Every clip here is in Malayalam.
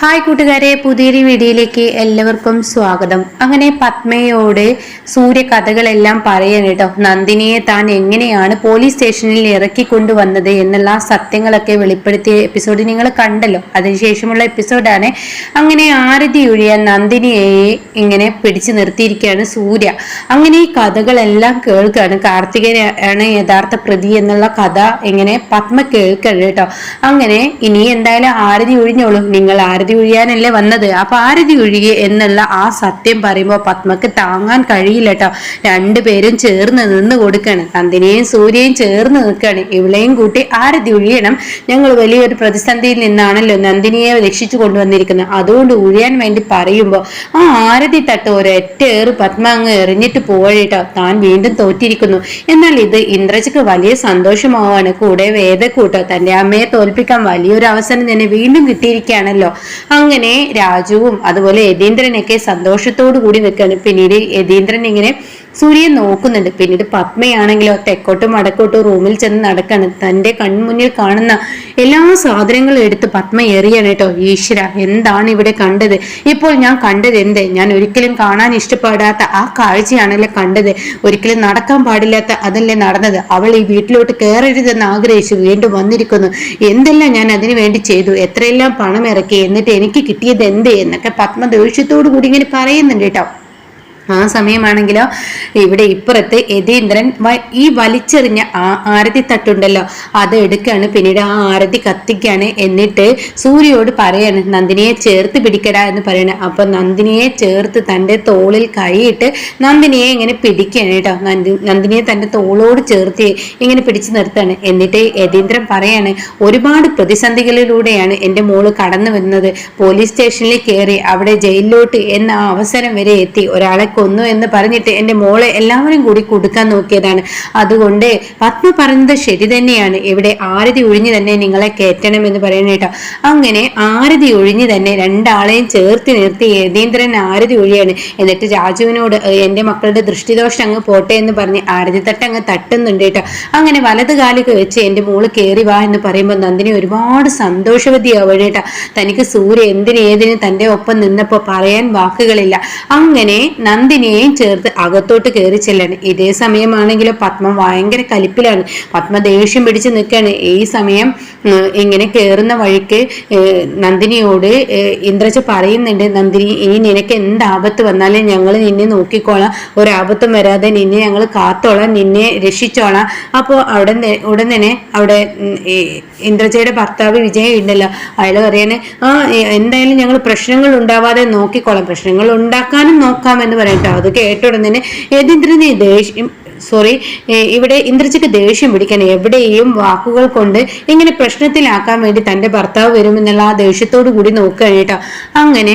ഹായ് കൂട്ടുകാരെ പുതിയൊരു വീഡിയോയിലേക്ക് എല്ലാവർക്കും സ്വാഗതം. അങ്ങനെ പത്മയോട് സൂര്യ കഥകളെല്ലാം പറയാൻ കേട്ടോ. നന്ദിനിയെ താൻ എങ്ങനെയാണ് പോലീസ് സ്റ്റേഷനിൽ ഇറക്കിക്കൊണ്ടുവന്നത് എന്നുള്ള സത്യങ്ങളൊക്കെ വെളിപ്പെടുത്തിയ എപ്പിസോഡ് നിങ്ങൾ കണ്ടല്ലോ. അതിനുശേഷമുള്ള എപ്പിസോഡാണ്. അങ്ങനെ ആരതി ഒഴിയാൻ നന്ദിനിയെ ഇങ്ങനെ പിടിച്ചു നിർത്തിയിരിക്കുകയാണ് സൂര്യ. അങ്ങനെ ഈ കഥകളെല്ലാം കേൾക്കുകയാണ്. കാർത്തികനാണ് യഥാർത്ഥ പ്രതി എന്നുള്ള കഥ ഇങ്ങനെ പത്മ കേൾക്കണം കേട്ടോ. അങ്ങനെ ഇനി എന്തായാലും ആരതി ഒഴിഞ്ഞോളും. നിങ്ങൾ ആരതി ഒഴിയാനല്ലേ വന്നത്. അപ്പൊ ആരതി ഒഴികെ എന്നുള്ള ആ സത്യം പറയുമ്പോൾ പത്മക്ക് താങ്ങാൻ കഴിയില്ല കേട്ടോ രണ്ടുപേരും ചേർന്ന് നിന്ന് കൊടുക്കണം. നന്ദിനിയും സൂര്യയും ചേർന്ന് നിൽക്കുകയാണ് ഇവളെയും കൂട്ടി ആരതി ഒഴിയണം. ഞങ്ങൾ വലിയൊരു പ്രതിസന്ധിയിൽ നിന്നാണല്ലോ നന്ദിനിയെ രക്ഷിച്ചു കൊണ്ടുവന്നിരിക്കുന്നത്. അതുകൊണ്ട് ഒഴിയാൻ വേണ്ടി പറയുമ്പോൾ ആ ആരതി തട്ട് ഒരൊറ്റ ഏറ് പത്മ അങ്ങ് എറിഞ്ഞിട്ട് പോവഴിട്ടോ താൻ വീണ്ടും തോറ്റിരിക്കുന്നു. എന്നാൽ ഇത് ഇന്ദ്രജക്ക് വലിയ സന്തോഷമാവാണ്. കൂടെ വേദക്കൂട്ടോ തന്റെ അമ്മയെ തോൽപ്പിക്കാൻ വലിയൊരു അവസരം തന്നെ വീണ്ടും കിട്ടിയിരിക്കുകയാണല്ലോ. അങ്ങനെ രാജുവും അതുപോലെ യതീന്ദ്രനൊക്കെ സന്തോഷത്തോടു കൂടി നിൽക്കുകയാണ്. പിന്നീട് യതീന്ദ്രൻ ഇങ്ങനെ സൂര്യൻ നോക്കുന്നുണ്ട്. പിന്നീട് പത്മയാണെങ്കിലോ തെക്കോട്ടും വടക്കോട്ടും റൂമിൽ ചെന്ന് നടക്കാണ്. തന്റെ കൺമുന്നിൽ കാണുന്ന എല്ലാ സാധനങ്ങളും എടുത്ത് പത്മ എറിയാണ് കേട്ടോ. ഈശ്വര എന്താണ് ഇവിടെ കണ്ടത്? ഇപ്പോൾ ഞാൻ കണ്ടത് എന്ത്? ഞാൻ ഒരിക്കലും കാണാൻ ഇഷ്ടപ്പെടാത്ത ആ കാഴ്ചയാണല്ലേ കണ്ടത്. ഒരിക്കലും നടക്കാൻ പാടില്ലാത്ത അതല്ലേ നടന്നത്. അവൾ ഈ വീട്ടിലോട്ട് കയറരുതെന്ന് ആഗ്രഹിച്ചു വീണ്ടും വന്നിരിക്കുന്നു. എന്തെല്ലാം ഞാൻ അതിനു വേണ്ടി ചെയ്തു? എത്രയെല്ലാം പണം ഇറക്കി? എന്നിട്ട് എനിക്ക് കിട്ടിയത് എന്ത്? എന്നൊക്കെ പത്മ ദേഷ്യത്തോടു കൂടി ഇങ്ങനെ പറയുന്നുണ്ട് കേട്ടോ. ആ സമയമാണെങ്കിലോ? ഇവിടെ ഇപ്പുറത്ത് യതീന്ദ്രൻ ഈ വലിച്ചെറിഞ്ഞ ആ ആരതി തട്ടുണ്ടല്ലോ. അത് എടുക്കാണ്. പിന്നീട് ആ ആരതി കത്തിക്കാണ് എന്നിട്ട് സൂര്യയോട് പറയാണ് നന്ദിനിയെ ചേർത്ത് പിടിക്കടാ എന്ന് പറയണ. അപ്പൊ നന്ദിനിയെ ചേർത്ത് തന്റെ തോളിൽ കൈയിട്ട് നന്ദിനിയെ ഇങ്ങനെ പിടിക്കുകയാണ് കേട്ടോ. നന്ദിനിയെ തന്റെ തോളോട് ചേർത്ത് ഇങ്ങനെ പിടിച്ചു നിർത്താണ് എന്നിട്ട് യതീന്ദ്രൻ പറയാണ് ഒരുപാട് പ്രതിസന്ധികളിലൂടെയാണ് എന്റെ മോൾ കടന്നു വരുന്നത് പോലീസ് സ്റ്റേഷനിൽ കയറി അവിടെ ജയിലിലോട്ട് എന്ന അവസരം വരെ എത്തി. ഒരാളെ കൊന്നു എന്ന് പറഞ്ഞിട്ട് എന്റെ മോളെ എല്ലാവരും കൂടി കൊടുക്കാൻ നോക്കിയതാണ്. അതുകൊണ്ട് പത്മ പറഞ്ഞത് ശരി തന്നെയാണ്. ഇവിടെ ആരതി ഒഴിഞ്ഞു തന്നെ നിങ്ങളെ കയറ്റണം എന്ന് പറയണ കേട്ടോ. അങ്ങനെ ആരതി ഒഴിഞ്ഞു തന്നെ രണ്ടാളെയും ചേർത്ത് നിർത്തി യതീന്ദ്രൻ ആരതി ഒഴിയാണ്. എന്നിട്ട് രാജുവിനോട് എന്റെ മക്കളുടെ ദൃഷ്ടിദോഷം അങ്ങ് പോട്ടെ എന്ന് പറഞ്ഞ് ആരതി തട്ട് അങ്ങ് തട്ടുന്നുണ്ട് കേട്ടോ. അങ്ങനെ വലത് കാലൊക്കെ വെച്ച് എന്റെ മോൾ കയറി വാ എന്ന് പറയുമ്പോൾ നന്ദിനി ഒരുപാട് സന്തോഷവതിയാവുക കേട്ടോ. തനിക്ക് സൂര്യ എന്തിനേതിനും തന്റെ ഒപ്പം നിന്നപ്പോൾ പറയാൻ വാക്കുകളില്ല. അങ്ങനെ നന്ദിനിയെയും ചേർത്ത് അകത്തോട്ട് കയറി ചെല്ലാണ്. ഇതേ സമയമാണെങ്കിലും പത്മ ഭയങ്കര കലിപ്പിലാണ്. പത്മ ദേഷ്യം പിടിച്ച് നിൽക്കുകയാണ് ഈ സമയം ഇങ്ങനെ കയറുന്ന വഴിക്ക് നന്ദിനിയോട് ഇന്ദ്രജ പറയുന്നുണ്ട് നന്ദിനി ഇനി നിനക്ക് എന്ത് ആപത്ത് വന്നാലും ഞങ്ങൾ നിന്നെ നോക്കിക്കോളാം. ഒരാപത്തും വരാതെ നിന്നെ ഞങ്ങൾ കാത്തോളാം. നിന്നെ രക്ഷിച്ചോളാം. അപ്പോൾ അവിടെ ഉടൻ തന്നെ അവിടെ ഇന്ദ്രജയുടെ ഭർത്താവ് വിജയ് ഉണ്ടല്ലോ. അയാൾ പറയാന് ആ എന്തായാലും ഞങ്ങൾ പ്രശ്നങ്ങൾ ഉണ്ടാവാതെ നോക്കിക്കോളാം. പ്രശ്നങ്ങൾ ഉണ്ടാക്കാനും നോക്കാമെന്ന് പറയാം കേട്ടോ. അത് കേട്ട ഉടൻ തന്നെ യതീന്ദ്രന് ദേഷ്യം സോറി ഇവിടെ ഇന്ദ്രജിക്ക് ദേഷ്യം പിടിക്കാൻ എവിടെയും വാക്കുകൾ കൊണ്ട് ഇങ്ങനെ പ്രശ്നത്തിലാക്കാൻ വേണ്ടി തന്റെ ഭർത്താവ് വരുമെന്നുള്ള ആ ദേഷ്യത്തോടു കൂടി നോക്കുകയാണ് കേട്ടോ. അങ്ങനെ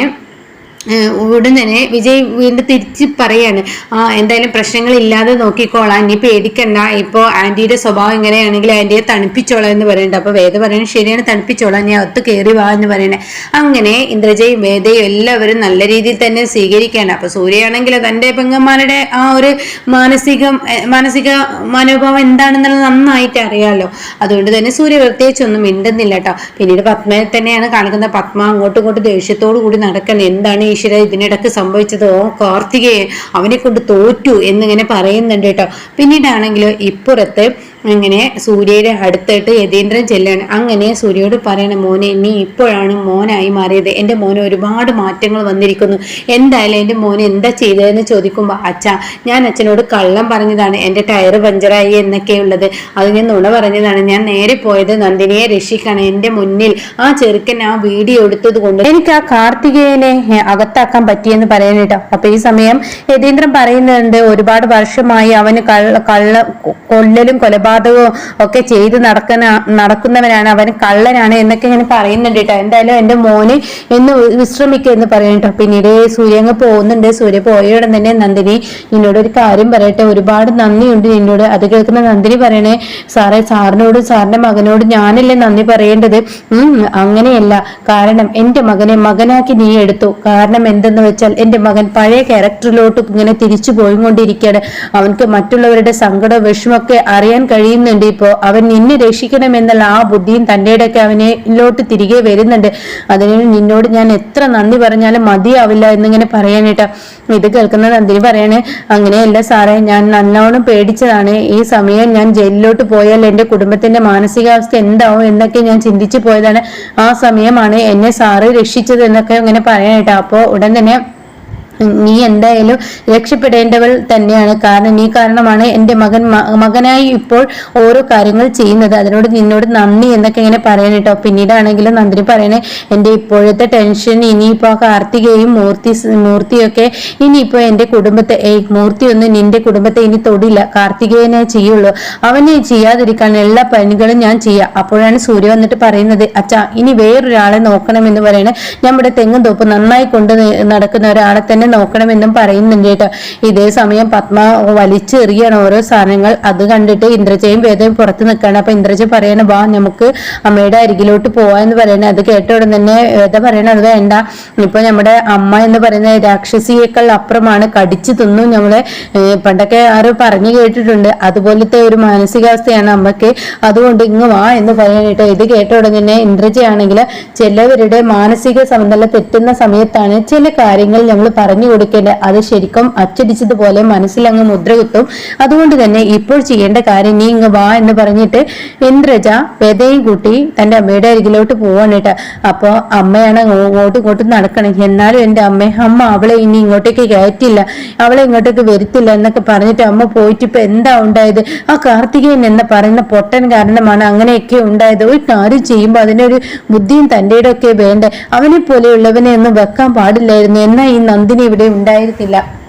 ഉടൻ തന്നെ വിജയ് വീണ്ടും തിരിച്ച് പറയാണ്. ആ എന്തായാലും പ്രശ്നങ്ങൾ ഇല്ലാതെ നോക്കിക്കോളാം. ഇനി പേടിക്കണ്ട. ഇപ്പോൾ ആന്റിയുടെ സ്വഭാവം എങ്ങനെയാണെങ്കിൽ ആന്റിയെ തണുപ്പിച്ചോളാം എന്ന് പറയുന്നുണ്ട് അപ്പോൾ വേദ പറയുന്നത് ശരിയാണ് തണുപ്പിച്ചോളാം. ഞാൻ ഒത്ത് കയറി വാ എന്ന് പറയണേ. അങ്ങനെ ഇന്ദ്രജയും വേദയും എല്ലാവരും നല്ല രീതിയിൽ തന്നെ സ്വീകരിക്കുകയാണ്. അപ്പോൾ സൂര്യയാണെങ്കിൽ തന്റെ പെങ്ങന്മാരുടെ ആ ഒരു മാനസിക മാനസിക മനോഭാവം എന്താണെന്നുള്ളത് നന്നായിട്ട് അറിയാമല്ലോ അതുകൊണ്ട് തന്നെ സൂര്യ പ്രത്യേകിച്ചൊന്നും മിണ്ടുന്നില്ല കേട്ടോ. പിന്നീട് പത്മയെ തന്നെയാണ് കാണിക്കുന്നത് പത്മ അങ്ങോട്ടും ഇങ്ങോട്ടും ദേഷ്യത്തോടു കൂടി നടക്കുന്നത് എന്താണ് ഈശ്വര ഇതിനിടക്ക് സംഭവിച്ചത് ഓ കാർത്തികയെ അവനെ കൊണ്ട് തോറ്റു എന്നിങ്ങനെ പറയുന്നുണ്ട് കേട്ടോ. പിന്നീടാണെങ്കിലോ ഇപ്പുറത്ത് അങ്ങനെ സൂര്യയുടെ അടുത്തിട്ട് യതീന്ദ്രൻ ചെല്ലാണ്. അങ്ങനെ സൂര്യയോട് പറയണ മോനെ നീ ഇപ്പോഴാണ് മോനായി മാറിയത്. എന്റെ മോനെ ഒരുപാട് മാറ്റങ്ങൾ വന്നിരിക്കുന്നു. എന്തായാലും എന്റെ മോനെ എന്താ ചെയ്തതെന്ന് ചോദിക്കുമ്പോൾ അച്ഛ ഞാൻ അച്ഛനോട് കള്ളം പറഞ്ഞതാണ്. എന്റെ ടയർ പഞ്ചറായി എന്നൊക്കെയുള്ളത്. അത് ഞാൻ നുണ പറഞ്ഞതാണ്. ഞാൻ നേരെ പോയത് നന്ദിനിയെ രക്ഷിക്കാണ്. എന്റെ മുന്നിൽ ആ ചെറുക്കൻ ആ വീഡിയോ എടുത്തത് കൊണ്ട് എനിക്ക് ആ കാർത്തികേയനെ അകത്താക്കാൻ പറ്റിയെന്ന് പറയാൻ കേട്ടോ. അപ്പൊ ഈ സമയം യതീന്ദ്രൻ പറയുന്നുണ്ട് ഒരുപാട് വർഷമായി അവന് കള്ള കള്ള കൊല്ലലും കൊലപാതകം കൊലപാതകവും ഒക്കെ ചെയ്ത് നടക്കുന്ന നടക്കുന്നവനാണ് അവൻ കള്ളനാണ് എന്നൊക്കെ ഇങ്ങനെ പറയുന്നുണ്ട് കേട്ടോ. എന്തായാലും എന്റെ മോന് എന്ന് വിശ്രമിക്കുക എന്ന് പറയും കേട്ടോ. പിന്നീട് സൂര്യ അങ്ങ് പോകുന്നുണ്ട്. സൂര്യ പോയോടെ തന്നെ നന്ദിനി നിന്നോട് ഒരു കാര്യം പറയട്ടെ. ഒരുപാട് നന്ദിയുണ്ട് നിന്നോട്. അത് കേൾക്കുന്ന നന്ദിനി പറയണേ സാറേ സാറിനോട് സാറിന്റെ മകനോട് ഞാനല്ലേ നന്ദി പറയേണ്ടത്? അങ്ങനെയല്ല. കാരണം എന്റെ മകനെ മകനാക്കി നീ എടുത്തു. കാരണം എന്തെന്ന് വെച്ചാൽ എന്റെ മകൻ പഴയ ക്യാരക്ടറിലോട്ട് ഇങ്ങനെ തിരിച്ചു പോയിക്കൊണ്ടിരിക്കുകയാണ്. അവൻക്ക് മറ്റുള്ളവരുടെ സങ്കടം വിഷമൊക്കെ അറിയാൻ കഴിയും. കഴിയുന്നുണ്ട്. ഇപ്പോ അവൻ നിന്നെ രക്ഷിക്കണമെന്നുള്ള ആ ബുദ്ധിയും തന്റെ ഇടയ്ക്ക് അവനെ ഇല്ലോട്ട് തിരികെ വരുന്നുണ്ട്. അതിന് നിന്നോട് ഞാൻ എത്ര നന്ദി പറഞ്ഞാലും മതിയാവില്ല എന്നിങ്ങനെ പറയാനിട്ട്. ഇത് കേൾക്കുന്ന നന്ദിനി പറയാണ് അങ്ങനെയല്ല സാറേ ഞാൻ നല്ലോണം പേടിച്ചതാണ്. ഈ സമയം ഞാൻ ജയിലിലോട്ട് പോയാൽ എന്റെ കുടുംബത്തിന്റെ മാനസികാവസ്ഥ എന്താവും എന്നൊക്കെ ഞാൻ ചിന്തിച്ചു പോയതാണ്. ആ സമയമാണ് എന്നെ സാറ് രക്ഷിച്ചത് എന്നൊക്കെ ഇങ്ങനെ പറയാനായിട്ട് അപ്പോ ഉടൻ തന്നെ നീ എന്തായാലും രക്ഷപ്പെടേണ്ടവൾ തന്നെയാണ്. കാരണം നീ കാരണമാണ് എന്റെ മകൻ മകനായി ഇപ്പോൾ ഓരോ കാര്യങ്ങൾ ചെയ്യുന്നത്. അതിനോട് നിന്നോട് നന്ദി എന്നൊക്കെ ഇങ്ങനെ പറയാനിട്ടോ പിന്നീടാണെങ്കിലും നന്ദി പറയണേ. എന്റെ ഇപ്പോഴത്തെ ടെൻഷൻ ഇനിയിപ്പോ കാർത്തികയും മൂർത്തി മൂർത്തിയൊക്കെ ഇനിയിപ്പോ എന്റെ കുടുംബത്തെ ഏയ് മൂർത്തി ഒന്നും നിന്റെ കുടുംബത്തെ ഇനി തൊടില്ല. കാർത്തികേനെ ചെയ്യുള്ളൂ. അവനെ ചെയ്യാതിരിക്കാൻ എല്ലാ പണികളും ഞാൻ ചെയ്യാം. അപ്പോഴാണ് സൂര്യ വന്നിട്ട് പറയുന്നത് അച്ഛാ ഇനി വേറൊരാളെ നോക്കണമെന്ന് പറയണേ. നമ്മുടെ തെങ്ങും തോപ്പ് നന്നായി കൊണ്ട് നടക്കുന്ന ഒരാളെ തന്നെ തന്നെ നോക്കണമെന്നും പറയുന്നുണ്ട് കേട്ടോ. ഇതേ സമയം പത്മ വലിച്ചെറിയാണ് ഓരോ സാധനങ്ങൾ. അത് കണ്ടിട്ട് ഇന്ദ്രജയും വേദയും പുറത്ത് നിൽക്കുകയാണ്. അപ്പൊ ഇന്ദ്രജ പറയണ വാ നമുക്ക് അമ്മയുടെ അരികിലോട്ട് പോവാ എന്ന് പറയണേ അത് കേട്ട ഉടൻ തന്നെ വേദ പറയണ അത് വേണ്ട. ഇപ്പൊ നമ്മുടെ അമ്മ എന്ന് പറയുന്ന രാക്ഷസിയേക്കാൾ അപ്പുറമാണ്. കടിച്ചു തിന്നു നമ്മളെ പണ്ടൊക്കെ ആരോ പറഞ്ഞു കേട്ടിട്ടുണ്ട്. അതുപോലത്തെ ഒരു മാനസികാവസ്ഥയാണ് അമ്മയ്ക്ക് അതുകൊണ്ട് ഇങ്ങ് വാ എന്ന് പറയാനായിട്ട് ഇത് കേട്ട ഉടൻ തന്നെ ഇന്ദ്രജയാണെങ്കിൽ ചിലവരുടെ മാനസിക സമനില തെറ്റുന്ന സമയത്താണ് ചില കാര്യങ്ങൾ നമ്മൾ പറഞ്ഞു പറഞ്ഞു കൊടുക്കേണ്ട. അത് ശരിക്കും അച്ചടിച്ചതുപോലെ മനസ്സിലങ്ങ് മുദ്ര കുത്തും. അതുകൊണ്ട് തന്നെ ഇപ്പോൾ ചെയ്യേണ്ട കാര്യം നീ ഇങ്ങ് വാ എന്ന് പറഞ്ഞിട്ട് ഇന്ദ്രജ വെതയും കൂട്ടി തന്റെ അമ്മയുടെ അരികിലോട്ട് പോവാണ് കേട്ടോ. അപ്പൊ അമ്മയാണ് അങ്ങോട്ടും ഇങ്ങോട്ടും നടക്കണം. എന്നാലും എന്റെ അമ്മ അമ്മ അവളെ ഇനി ഇങ്ങോട്ടേക്ക് കയറ്റില്ല. അവളെ ഇങ്ങോട്ടേക്ക് വരുത്തില്ല എന്നൊക്കെ പറഞ്ഞിട്ട് അമ്മ പോയിട്ട് ഇപ്പൊ എന്താ ഉണ്ടായത്? ആ കാർത്തികേയൻ എന്ന് പറയുന്ന പൊട്ടൻ കാരണമാണ് അങ്ങനെയൊക്കെ ഉണ്ടായത്. ഒരു കാര്യം ചെയ്യുമ്പോൾ അതിനൊരു ബുദ്ധിയും തന്റെ ഒക്കെ വേണ്ടേ? അവനെ പോലെയുള്ളവനെ ഒന്നും വെക്കാൻ പാടില്ലായിരുന്നു. എന്നാ ഈ നന്ദിനി ഇവിടെ ഉണ്ടായിരുന്നില്ല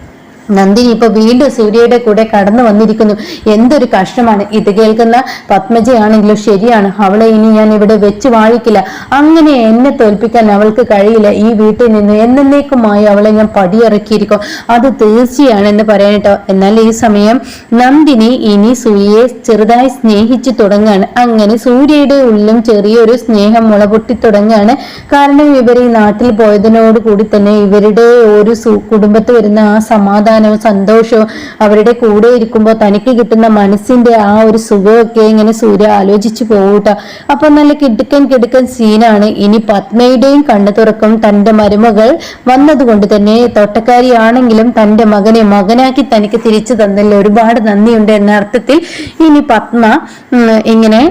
നന്ദിനി ഇപ്പൊ വീണ്ടും സൂര്യയുടെ കൂടെ കടന്നു വന്നിരിക്കുന്നു. എന്തൊരു കഷ്ടമാണ്. ഇത് കേൾക്കുന്ന പത്മജയാണെങ്കിലും ശരിയാണ്. അവളെ ഇനി ഞാൻ ഇവിടെ വെച്ച് വാഴിക്കില്ല. അങ്ങനെ എന്നെ തോൽപ്പിക്കാൻ അവൾക്ക് കഴിയില്ല. ഈ വീട്ടിൽ നിന്ന് എന്നേക്കുമായി അവളെ ഞാൻ പടിയിറക്കിയിരിക്കും. അത് തീർച്ചയാണ് എന്ന് പറയാനിട്ടോ എന്നാൽ ഈ സമയം നന്ദിനി ഇനി സൂര്യയെ ചെറുതായി സ്നേഹിച്ചു തുടങ്ങുകയാണ് അങ്ങനെ സൂര്യയുടെ ഉള്ളിലും ചെറിയൊരു സ്നേഹം മുളപൊട്ടി തുടങ്ങുകയാണ് കാരണം ഇവർ ഈ നാട്ടിൽ പോയതിനോട് കൂടി തന്നെ ഇവരുടെ ഒരു കുടുംബത്ത് വരുന്ന ആ സമാധാനം സമാധാനവും സന്തോഷവും അവരുടെ കൂടെ ഇരിക്കുമ്പോൾ തനിക്ക് കിട്ടുന്ന മനസ്സിന്റെ ആ ഒരു സുഖമൊക്കെ ഇങ്ങനെ സൂര്യ ആലോചിച്ചു പോകൂട്ട അപ്പം നല്ല കിടുക്കൻ കിടുക്കൻ സീനാണ്. ഇനി പത്മയുടെയും കണ്ണു തുറക്കും തന്റെ മരുമകൾ വന്നതുകൊണ്ട് തന്നെ തോട്ടക്കാരിയാണെങ്കിലും തന്റെ മകനെ മകനാക്കി തനിക്ക് തിരിച്ചു തന്നല്ലോ ഒരുപാട് നന്ദിയുണ്ട് എന്ന അർത്ഥത്തിൽ ഇനി പത്മ ഇങ്ങനെ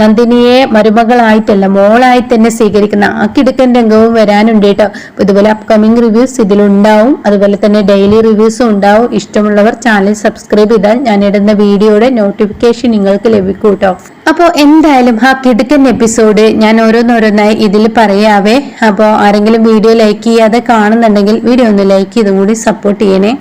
നന്ദിനിയെ മരുമകളായിട്ടല്ല മോളായി തന്നെ സ്വീകരിക്കുന്ന ആ കിടുക്കൻ രംഗവും വരാനുണ്ട് കേട്ടോ. ഇതുപോലെ അപ്കമിങ് റിവ്യൂസ് ഇതിലുണ്ടാവും. അതുപോലെ തന്നെ ഡെയിലി റിവ്യൂസും ഉണ്ടാവും. ഇഷ്ടമുള്ളവർ ചാനൽ സബ്സ്ക്രൈബ് ചെയ്താൽ ഞാൻ ഇടുന്ന വീഡിയോയുടെ നോട്ടിഫിക്കേഷൻ നിങ്ങൾക്ക് ലഭിക്കൂട്ടോ. കേട്ടോ അപ്പോൾ എന്തായാലും ആ കിടുക്കൻ എപ്പിസോഡ് ഞാൻ ഓരോന്നോരോന്നായി ഇതിൽ പറയാവേ. അപ്പോൾ ആരെങ്കിലും വീഡിയോ ലൈക്ക് ചെയ്യാതെ കാണുന്നുണ്ടെങ്കിൽ വീഡിയോ ഒന്ന് ലൈക്ക് ചെയ്തും കൂടി സപ്പോർട്ട് ചെയ്യണേ.